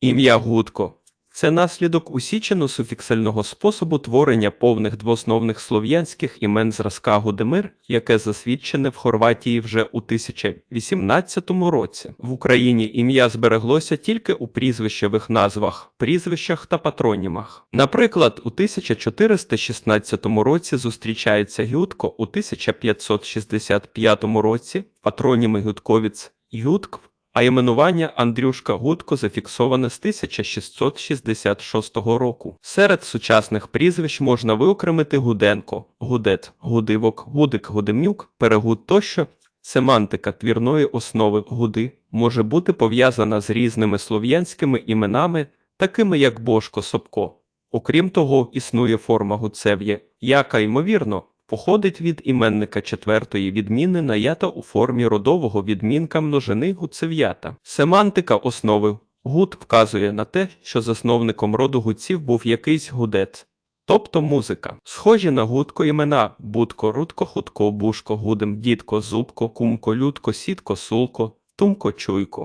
Ім'я Гудко це наслідок усічено-суфіксального способу творення повних двоосновних слов'янських імен зразка Гудемир, яке засвідчене в Хорватії вже у 1018 році. В Україні ім'я збереглося тільки у прізвищевих назвах, прізвищах та патронімах. Наприклад, у 1416 році зустрічається Гюдко, у 1565 році патроніми Гюдковіц Гюдкв, а іменування Андрюшка Гудко зафіксоване з 1666 року. Серед сучасних прізвищ можна виокремити Гуденко, Гудет, Гудивок, Гудик, Гудемюк, Перегуд тощо. Семантика твірної основи гуди може бути пов'язана з різними слов'янськими іменами, такими як Бошко Собко. Окрім того, існує форма гуцев'є, яка, ймовірно, походить від іменника четвертої відміни наята у формі родового відмінка множини гуцев'ята. Семантика основи гуд вказує на те, що засновником роду гуців був якийсь гудець. Тобто музика. Схожі на гудко імена Будко, Рудко, Хутко, Бушко, Гудем, Дідко, Зубко, Кумко, Людко, Сітко, Сулко, Тумко, Чуйко.